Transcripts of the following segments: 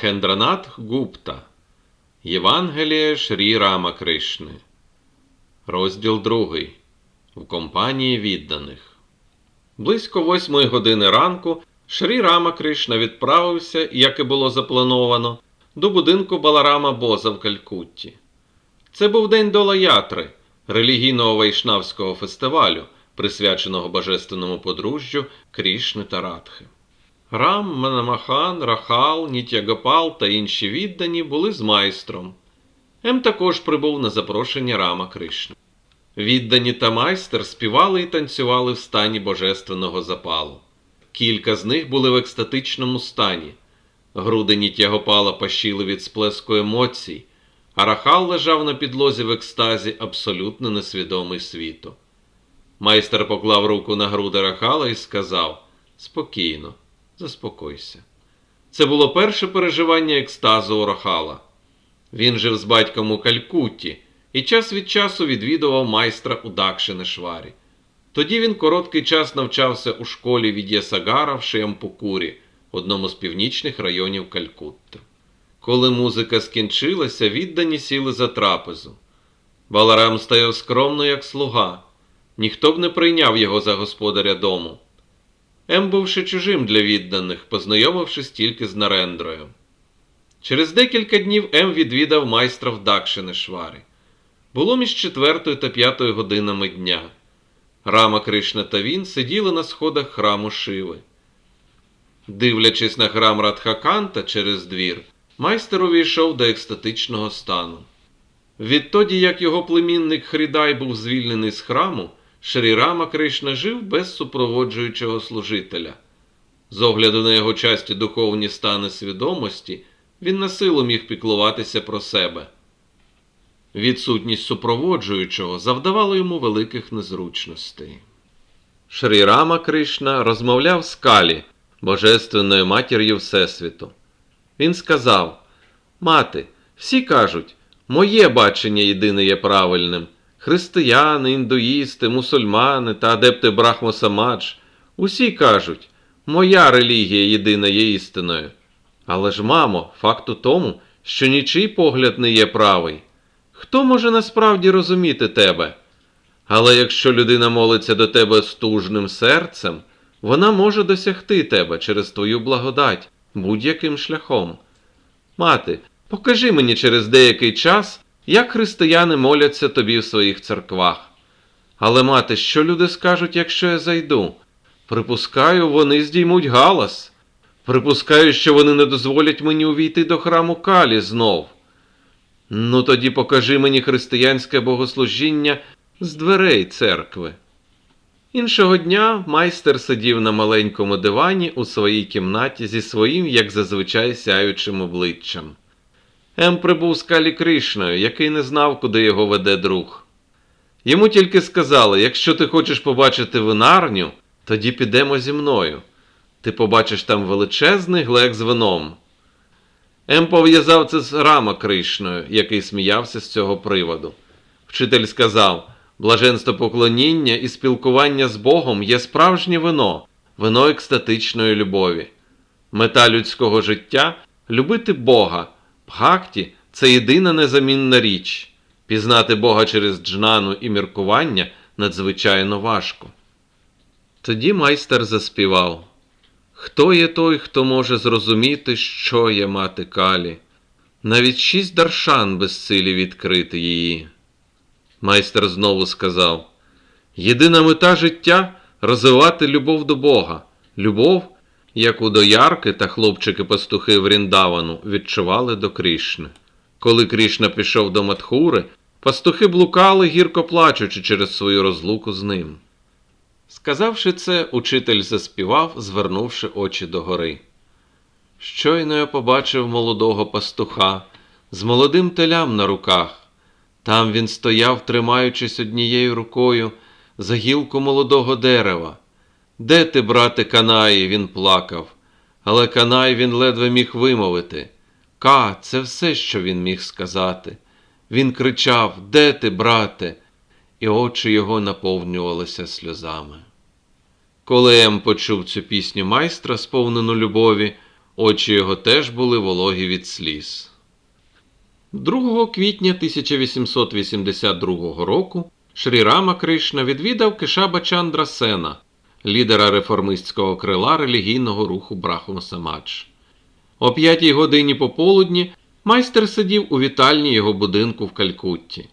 Махендранат Гупта. Євангеліє Шрі Рама Кришни. Розділ 2. В компанії відданих. Близько восьмої години ранку Шрі Рама Кришна відправився, як і було заплановано, до будинку Баларама Боза в Калькутті. Це був день Долаятри, релігійного вайшнавського фестивалю, присвяченого божественному подружжю Крішни та Радхи. Рам, Манамахан, Рахал, Нітягопал та інші віддані були з майстром. Ем також прибув на запрошення Рама Кришни. Віддані та майстер співали і танцювали в стані божественного запалу. Кілька з них були в екстатичному стані. Груди Нітягопала пащили від сплеску емоцій, а Рахал лежав на підлозі в екстазі, абсолютно несвідомий світу. Майстер поклав руку на груди Рахала і сказав Спокійно, заспокойся. Це було перше переживання екстазу у Він жив з батьком у Калькутті і час від часу відвідував майстра у Дакшинешварі. Тоді він короткий час навчався у школі від Єсагара в Шиямпукурі, одному з північних районів Калькутти. Коли музика скінчилася, віддані сіли за трапезу. Баларам стояв скромно, як слуга. Ніхто б не прийняв його за господаря дому. Ем був ще чужим для відданих, познайомившись тільки з Нарендрою. Через декілька днів Ем відвідав майстра в Дакшинешварі. Було між четвертою та п'ятою годинами дня. Рама Кришна та він сиділи на сходах храму Шиви. Дивлячись на храм Радхаканта через двір, майстер увійшов до екстатичного стану. Відтоді, як його племінник Хрідай був звільнений з храму, Шрі Рама Кришна жив без супроводжуючого служителя. З огляду на його часті духовні стани свідомості, він на силу міг піклуватися про себе. Відсутність супроводжуючого завдавала йому великих незручностей. Шрі Рама Кришна розмовляв з Калі, божественною матір'ю Всесвіту. Він сказав: Мати, всі кажуть, моє бачення єдине є правильним. Християни, індуїсти, мусульмани та адепти Брахмо Самадж усі кажуть, моя релігія єдина є істиною. Але ж, мамо, факт у тому, що нічий погляд не є правий. Хто може насправді розуміти тебе? Але якщо людина молиться до тебе стужним серцем, вона може досягти тебе через твою благодать будь-яким шляхом. Мати, покажи мені через деякий час, як християни моляться тобі в своїх церквах. Але, мати, що люди скажуть, якщо я зайду? Припускаю, вони здіймуть галас. Припускаю, що вони не дозволять мені увійти до храму Калі знов. Ну тоді покажи мені християнське богослужіння з дверей церкви. Іншого дня майстер сидів на маленькому дивані у своїй кімнаті зі своїм, як зазвичай, сяючим обличчям. Ем прибув з Калі Кришною, який не знав, куди його веде друг. Йому тільки сказали: якщо ти хочеш побачити винарню, тоді підемо зі мною. Ти побачиш там величезний глек з вином. Ем пов'язав це з Рама Кришною, який сміявся з цього приводу. Вчитель сказав: блаженство поклоніння і спілкування з Богом є справжнє вино, вино екстатичної любові. Мета людського життя любити Бога. Бхакті – це єдина незамінна річ. Пізнати Бога через джнану і міркування надзвичайно важко. Тоді майстер заспівав. Хто є той, хто може зрозуміти, що є мати калі? Навіть шість даршан безсилі відкрити її. Майстер знову сказав: Єдина мета життя розвивати любов до Бога, любов, яку доярки та хлопчики-пастухи в Ріндавану відчували до Крішни. Коли Крішна пішов до Матхури, пастухи блукали, гірко плачучи через свою розлуку з ним. Сказавши це, учитель заспівав, звернувши очі догори. Щойно я побачив молодого пастуха з молодим телям на руках. Там він стояв, тримаючись однією рукою за гілку молодого дерева. Де ти, брате Канаї? він плакав, але Канай він ледве міг вимовити. Ка, це все, що він міг сказати. Він кричав Де ти, брате? і очі його наповнювалися сльозами. Коли Ем почув цю пісню майстра, сповнену любові, Очі його теж були вологі від сліз. 2 квітня 1882 року Шрі Рама Кришна відвідав Кишаба Чандра Сена, лідера реформистського крила релігійного руху Брахма Самадж. О п'ятій годині пополудні майстер сидів у вітальні його будинку в Калькутті.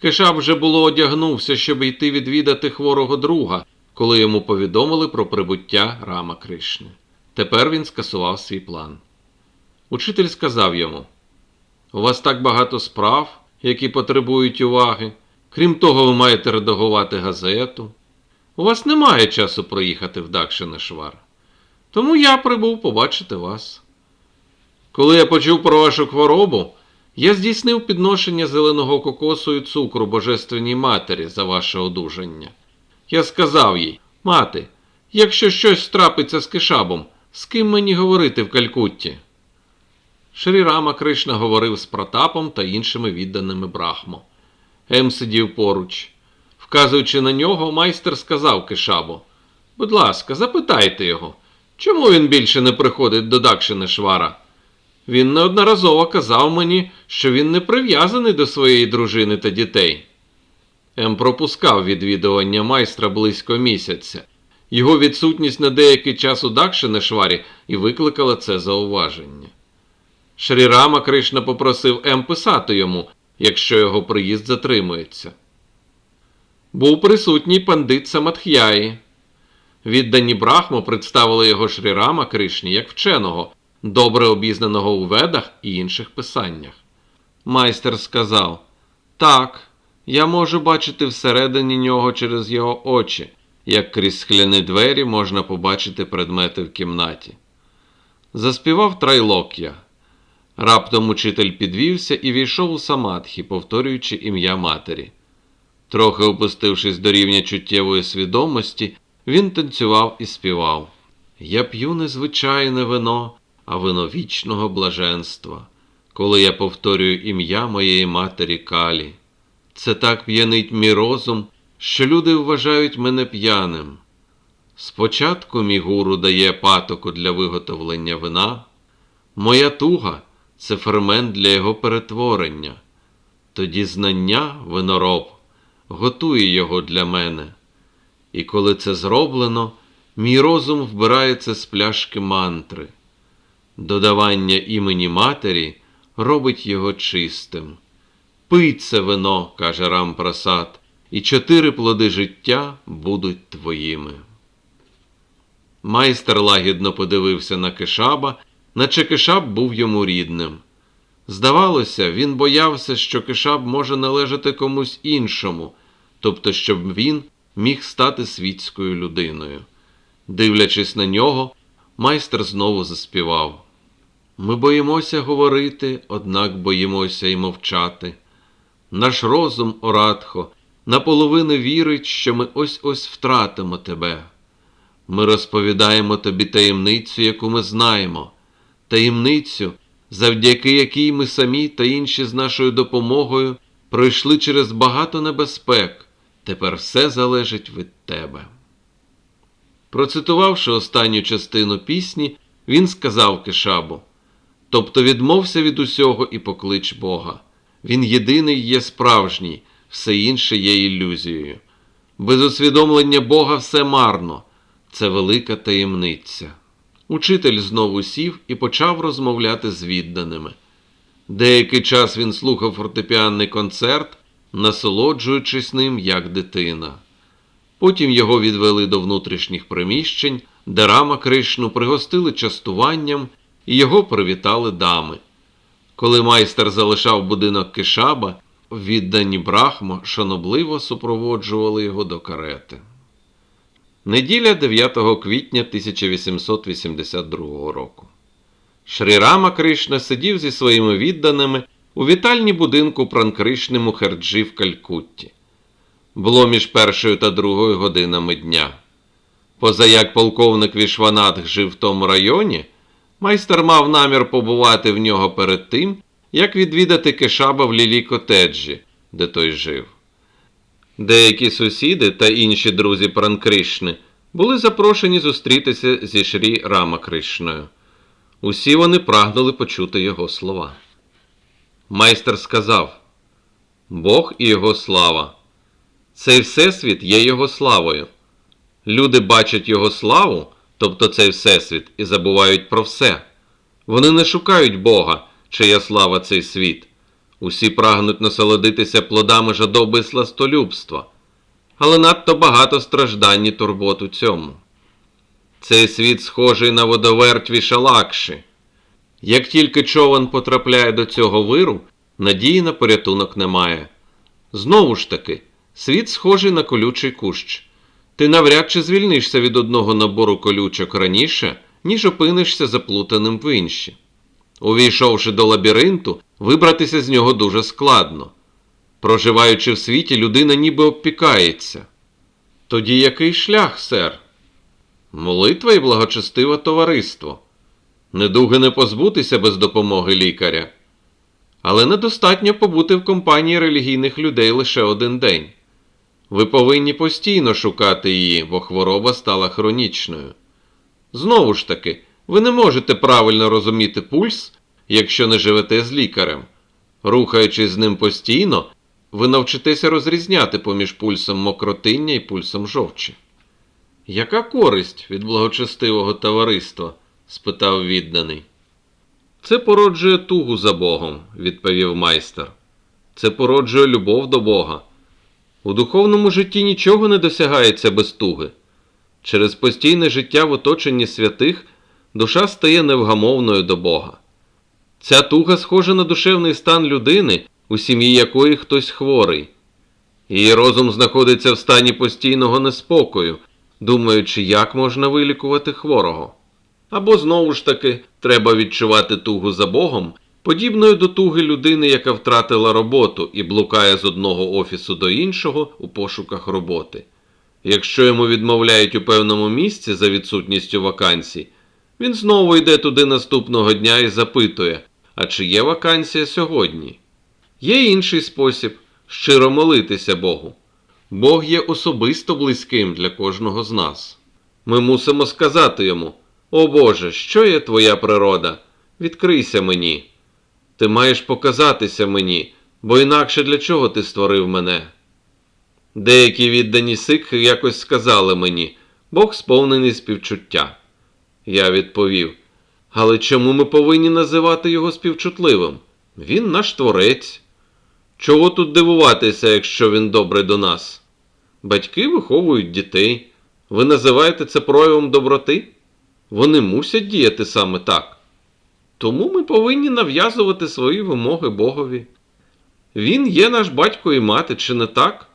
Кишаб вже було одягнувся, щоб йти відвідати хворого друга, коли йому повідомили про прибуття Рама Кришни. Тепер він скасував свій план. Учитель сказав йому: У вас так багато справ, які потребують уваги. Крім того, ви маєте редагувати газету. У вас немає часу проїхати в Дакшинешвар. Тому я прибув побачити вас. Коли я почув про вашу хворобу, я здійснив підношення зеленого кокосу і цукру Божественній Матері за ваше одужання. Я сказав їй, мати, якщо щось трапиться з кишабом, з ким мені говорити в Калькутті? Шрі Рама Кришна говорив з Протапом та іншими відданими Брахмо. Ем сидів поруч. Вказуючи на нього, майстер сказав Кишабу: Будь ласка, запитайте його, чому він більше не приходить до Дакшинешвара? Він неодноразово казав мені, що він не прив'язаний до своєї дружини та дітей. Ем пропускав відвідування майстра близько місяця. Його відсутність на деякий час у Дакшинешварі і викликала це зауваження. Шрі Рама Кришна попросив Ем писати йому, якщо його приїзд затримується. Був присутній пандит Самадхяї. Віддані Брахмо представили його Шрі Рама Кришні як вченого, добре обізнаного у ведах і інших писаннях. Майстер сказав: Так, я можу бачити всередині нього через його очі, як крізь скляні двері можна побачити предмети в кімнаті. Заспівав трайлок'я. Раптом учитель підвівся і війшов у самадхі, повторюючи ім'я матері. Трохи опустившись до рівня чуттєвої свідомості, він танцював і співав. Я п'ю незвичайне вино, а вино вічного блаженства, коли я повторюю ім'я моєї матері Калі. Це так п'янить мій розум, що люди вважають мене п'яним. Спочатку мій гуру дає патоку для виготовлення вина, моя туга це фермент для його перетворення. Тоді знання, винороб, готує його для мене. І коли це зроблено, мій розум вбирається з пляшки мантри. Додавання імені матері робить його чистим. Пий це вино, каже Рампрасад, і чотири плоди життя будуть твоїми. Майстер лагідно подивився на Кишаба, наче Кишаб був йому рідним. Здавалося, він боявся, що Кишаб може належати комусь іншому, тобто, щоб він міг стати світською людиною. Дивлячись на нього, майстер знову заспівав. Ми боїмося говорити, однак боїмося й мовчати. Наш розум, Орадхо, наполовину вірить, що ми ось ось втратимо тебе. Ми розповідаємо тобі таємницю, яку ми знаємо, таємницю, завдяки якій ми самі та інші з нашою допомогою пройшли через багато небезпек. Тепер все залежить від тебе. Процитувавши останню частину пісні, він сказав Кишабу: Тобто відмовся від усього і поклич Бога. Він єдиний є справжній, все інше є ілюзією. Без усвідомлення Бога все марно, це велика таємниця. Учитель знову сів і почав розмовляти з відданими. Деякий час він слухав фортепіанний концерт, насолоджуючись ним як дитина. Потім його відвели до внутрішніх приміщень, де Рама Кришну пригостили частуванням і його привітали дами. Коли майстер залишав будинок Кишаба, віддані Брахмо шанобливо супроводжували його до карети. Неділя 9 квітня 1882 року. Шрі Рама Кришна сидів зі своїми відданими у вітальні будинку Пранкришни Мухерджі в Калькутті. Було між першою та другою годинами дня. Поза як полковник Вішванатх жив в тому районі, майстер мав намір побувати в нього перед тим, як відвідати Кешаба в Лілі Котеджі, де той жив. Деякі сусіди та інші друзі Пранкришни були запрошені зустрітися зі Шрі Рама Кришною. Усі вони прагнули почути його слова. Майстер сказав: Бог і його слава. Цей всесвіт є його славою. Люди бачать його славу, тобто цей всесвіт, і забувають про все. Вони не шукають Бога, чия слава цей світ. Усі прагнуть насолодитися плодами жадоби і сластолюбства, але надто багато страждань і турбот у цьому. Цей світ схожий на водоверть вішалакші. Як тільки човен потрапляє до цього виру, надії на порятунок немає. Знову ж таки, світ схожий на колючий кущ. Ти навряд чи звільнишся від одного набору колючок раніше, ніж опинишся заплутаним в інші. Увійшовши до лабіринту, вибратися з нього дуже складно. Проживаючи в світі, людина ніби обпікається. Тоді який шлях, сер? Молитва і благочестиве товариство. Недуги не позбутися без допомоги лікаря. Але недостатньо побути в компанії релігійних людей лише один день. Ви повинні постійно шукати її, бо хвороба стала хронічною. Знову ж таки, ви не можете правильно розуміти пульс, якщо не живете з лікарем. Рухаючись з ним постійно, ви навчитеся розрізняти поміж пульсом мокротиння і пульсом жовчі. Яка користь від благочестивого товариства? Спитав відданий. Це породжує тугу за Богом, відповів майстер. Це породжує любов до Бога. У духовному житті нічого не досягається без туги. Через постійне життя в оточенні святих душа стає невгамовною до Бога. Ця туга схожа на душевний стан людини, у сім'ї якої хтось хворий. Її розум знаходиться в стані постійного неспокою, думаючи, як можна вилікувати хворого. Або знову ж таки треба відчувати тугу за Богом, подібною до туги людини, яка втратила роботу і блукає з одного офісу до іншого у пошуках роботи. Якщо йому відмовляють у певному місці за відсутністю вакансій, він знову йде туди наступного дня і запитує, а чи є вакансія сьогодні? Є інший спосіб щиро молитися Богу. Бог є особисто близьким для кожного з нас. Ми мусимо сказати йому: О Боже, що є твоя природа? Відкрийся мені. Ти маєш показатися мені, бо інакше для чого ти створив мене? Деякі віддані сикхи якось сказали мені, Бог сповнений співчуття. Я відповів: Але чому ми повинні називати його співчутливим? Він наш творець. Чого тут дивуватися, якщо він добрий до нас? Батьки виховують дітей. Ви називаєте це проявом доброти? Вони мусять діяти саме так. Тому ми повинні нав'язувати свої вимоги Богові. Він є наш батько і мати, чи не так?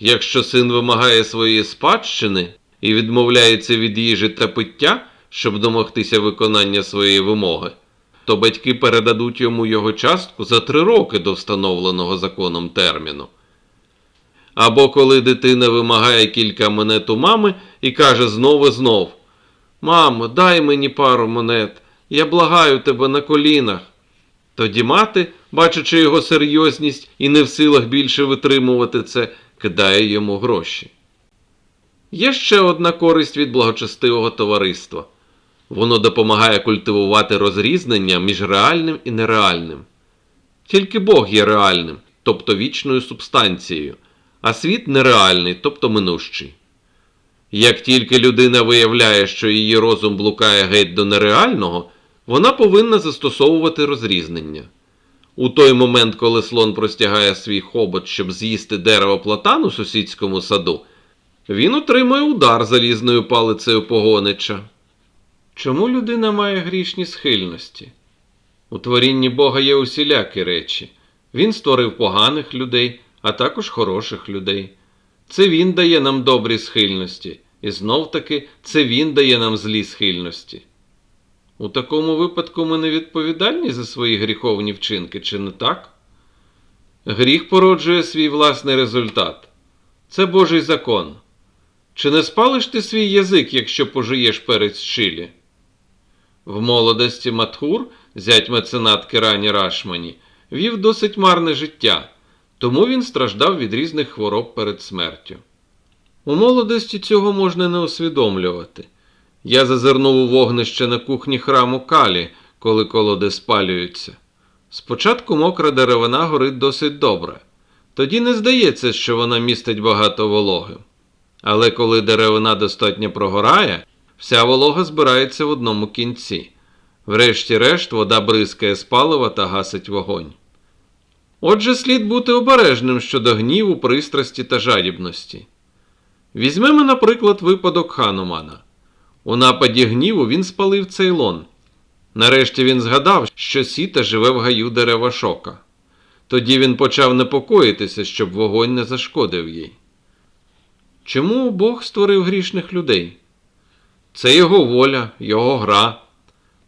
Якщо син вимагає своєї спадщини і відмовляється від їжі та пиття, щоб домогтися виконання своєї вимоги, то батьки передадуть йому його частку за три роки до встановленого законом терміну. Або коли дитина вимагає кілька монет у мами і каже знову і знов: Мамо, дай мені пару монет, я благаю тебе на колінах. Тоді мати, бачачи його серйозність і не в силах більше витримувати це, кидає йому гроші. Є ще одна користь від благочестивого товариства. Воно допомагає культивувати розрізнення між реальним і нереальним. Тільки Бог є реальним, тобто вічною субстанцією, а світ нереальний, тобто минущий. Як тільки людина виявляє, що її розум блукає геть до нереального, вона повинна застосовувати розрізнення. У той момент, коли слон простягає свій хобот, щоб з'їсти дерево платан у сусідському саду, він отримує удар залізною палицею погонича. Чому людина має грішні схильності? У творінні Бога є усілякі речі. Він створив поганих людей, а також хороших людей. Це він дає нам добрі схильності, і знов таки це він дає нам злі схильності. У такому випадку ми не відповідальні за свої гріховні вчинки, чи не так? Гріх породжує свій власний результат. Це Божий закон. Чи не спалиш ти свій язик, якщо пожиєш перець чилі? В молодості Матхур, зять меценатки Рані Рашмані, вів досить марне життя, тому він страждав від різних хвороб перед смертю. У молодості цього можна не усвідомлювати. Я зазирнув у вогнище на кухні храму Калі, коли колоди спалюються. Спочатку мокра деревина горить досить добре. Тоді не здається, що вона містить багато вологи. Але коли деревина достатньо прогорає, вся волога збирається в одному кінці. Врешті-решт вода бризкає з палива та гасить вогонь. Отже, слід бути обережним щодо гніву, пристрасті та жадібності. Візьмемо, наприклад, випадок Ханумана. У нападі гніву він спалив цейлон. Нарешті він згадав, що сіта живе в гаю дерева шока. Тоді він почав непокоїтися, щоб вогонь не зашкодив їй. Чому Бог створив грішних людей? Це його воля, його гра.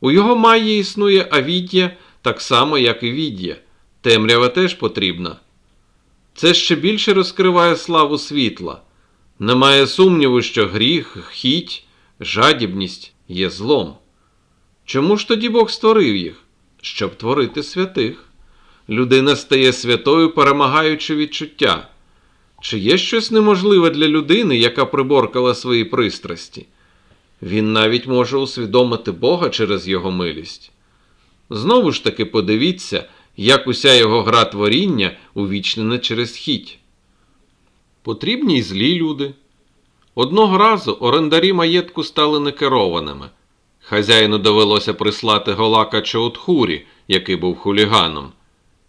У його майї існує авідія так само, як і відія. Темрява теж потрібна. Це ще більше розкриває славу світла. Немає сумніву, що гріх, хіть, жадібність є злом. Чому ж тоді Бог створив їх? Щоб творити святих. Людина стає святою, перемагаючи відчуття. Чи є щось неможливе для людини, яка приборкала свої пристрасті? Він навіть може усвідомити Бога через його милість. Знову ж таки подивіться, як уся його гра творіння увічнена через хіть. Потрібні й злі люди. Одного разу орендарі маєтку стали некерованими. Хазяїну довелося прислати голака Чоутхурі, який був хуліганом.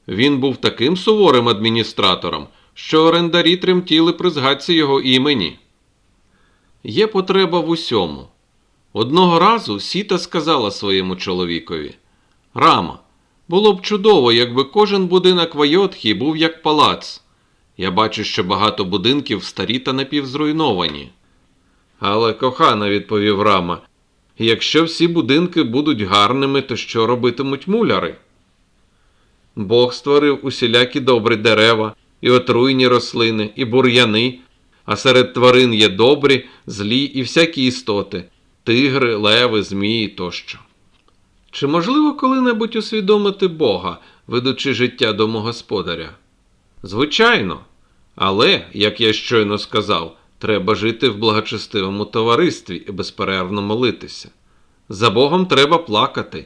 Він був таким суворим адміністратором, що орендарі тремтіли при згадці його імені. Є потреба в усьому. Одного разу Сіта сказала своєму чоловікові Рама, було б чудово, якби кожен будинок Вайотхі був як палац. Я бачу, що багато будинків старі та напівзруйновані. Але, кохана, відповів Рама, якщо всі будинки будуть гарними, то що робитимуть муляри? Бог створив усілякі добрі дерева, і отруйні рослини, і бур'яни, а серед тварин є добрі, злі і всякі істоти тигри, леви, змії тощо. Чи можливо коли-небудь усвідомити Бога, ведучи життя домогосподаря? Звичайно. Але, як я щойно сказав, треба жити в благочестивому товаристві і безперервно молитися. За Богом треба плакати.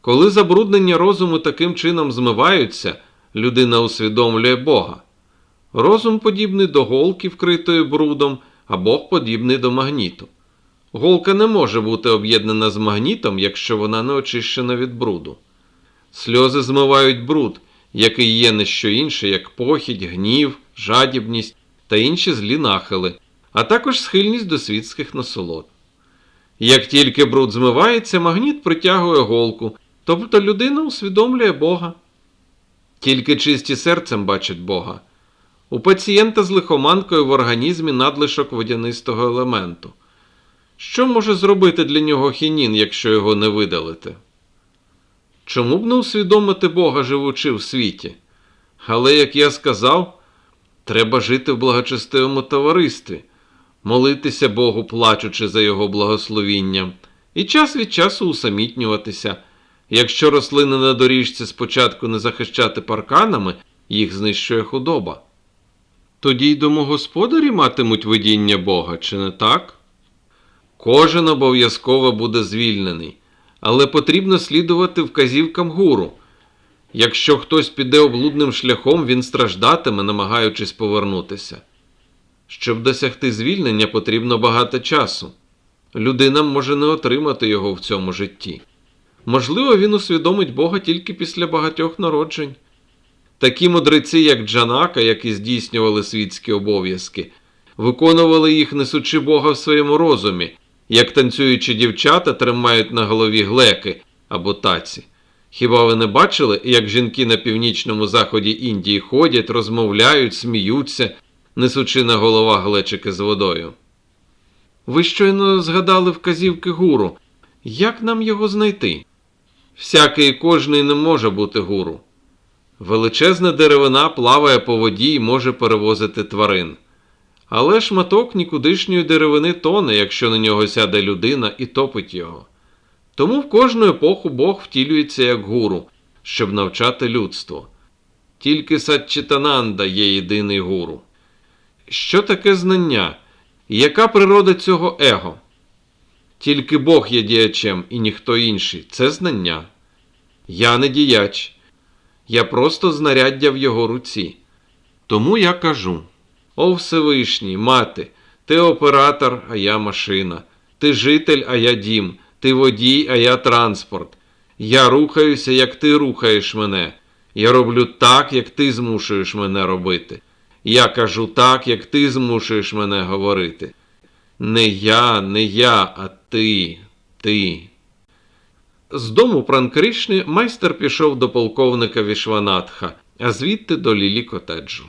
Коли забруднення розуму таким чином змиваються, людина усвідомлює Бога. Розум подібний до голки, вкритої брудом, а Бог подібний до магніту. Голка не може бути об'єднана з магнітом, якщо вона не очищена від бруду. Сльози змивають бруд, який є не що інше, як похідь, гнів, жадібність та інші злі нахили, а також схильність до світських насолод. Як тільки бруд змивається, магніт притягує голку, тобто людина усвідомлює Бога. Тільки чисті серцем бачать Бога. У пацієнта з лихоманкою в організмі надлишок водянистого елементу. Що може зробити для нього хінін, якщо його не видалити? Чому б не усвідомити Бога, живучи в світі? Але, як я сказав, треба жити в благочестивому товаристві, молитися Богу, плачучи за Його благословіння, і час від часу усамітнюватися. Якщо рослини на доріжці спочатку не захищати парканами, їх знищує худоба. Тоді й домогосподарі матимуть видіння Бога, чи не так? Кожен обов'язково буде звільнений, але потрібно слідувати вказівкам гуру. Якщо хтось піде облудним шляхом, він страждатиме, намагаючись повернутися. Щоб досягти звільнення, потрібно багато часу. Людина може не отримати його в цьому житті. Можливо, він усвідомить Бога тільки після багатьох народжень. Такі мудреці, як Джанака, які здійснювали світські обов'язки, виконували їх, несучи Бога в своєму розумі, як танцюючі дівчата тримають на голові глеки або таці. Хіба ви не бачили, як жінки на північному заході Індії ходять, розмовляють, сміються, несучи на головах глечики з водою? Ви щойно згадали вказівки гуру. Як нам його знайти? Всякий і кожний не може бути гуру. Величезна деревина плаває по воді і може перевозити тварин. Але шматок нікудишньої деревини тоне, якщо на нього сяде людина і топить його. Тому в кожну епоху Бог втілюється як гуру, щоб навчати людство. Тільки Сатчитананда є єдиний гуру. Що таке знання? Яка природа цього его? Тільки Бог є діячем і ніхто інший. Це знання. Я не діяч. Я просто знаряддя в його руці. Тому я кажу: О Всевишній, мати, ти оператор, а я машина, ти житель, а я дім, ти водій, а я транспорт. Я рухаюся, як ти рухаєш мене. Я роблю так, як ти змушуєш мене робити. Я кажу так, як ти змушуєш мене говорити. Не я, не я, а ти, ти. З дому Пранкришни майстер пішов до полковника Вішванатха, а звідти до Лілі котеджу.